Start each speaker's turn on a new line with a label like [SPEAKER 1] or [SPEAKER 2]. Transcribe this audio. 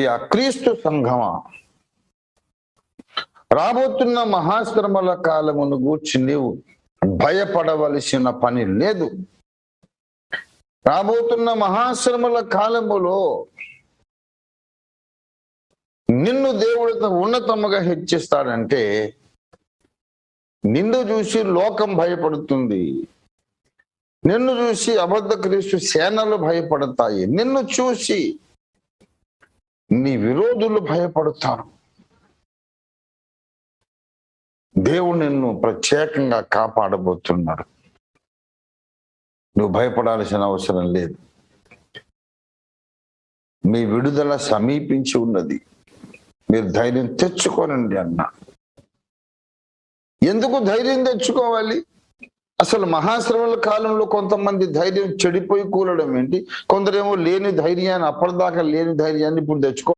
[SPEAKER 1] ప్రియ క్రీస్తు సంఘమా? రాబోతున్న మహాశ్రమల కాలమును గూర్చి నీవు భయపడవలసిన పని లేదు. రాబోతున్న మహాశ్రమల కాలములో నిన్ను దేవుడు ఉన్నతముగా హెచ్చిస్తాడంటే నిన్ను చూసి లోకం భయపడుతుంది. నిన్ను చూసి అబద్ధ క్రీస్తు సేనలు భయపడతాయి. నిన్ను చూసి నీ విరోధులు భయపడతారు. దేవుడు నిన్ను ప్రత్యేకంగా కాపాడబోతున్నాడు. నువ్వు భయపడాల్సిన అవసరం లేదు. మీ విడుదల సమీపించి ఉన్నది. మీరు ధైర్యం తెచ్చుకోనండి అన్న. ఎందుకు ధైర్యం తెచ్చుకోవాలి? అసలు మహాశ్రవణ కాలంలో కొంతమంది ధైర్యం చెడిపోయి కూలడం ఏంటి? కొందరేమో లేని ధైర్యాన్ని అప్పటిదాకా లేని ధైర్యాన్ని ఇప్పుడు తెచ్చుకో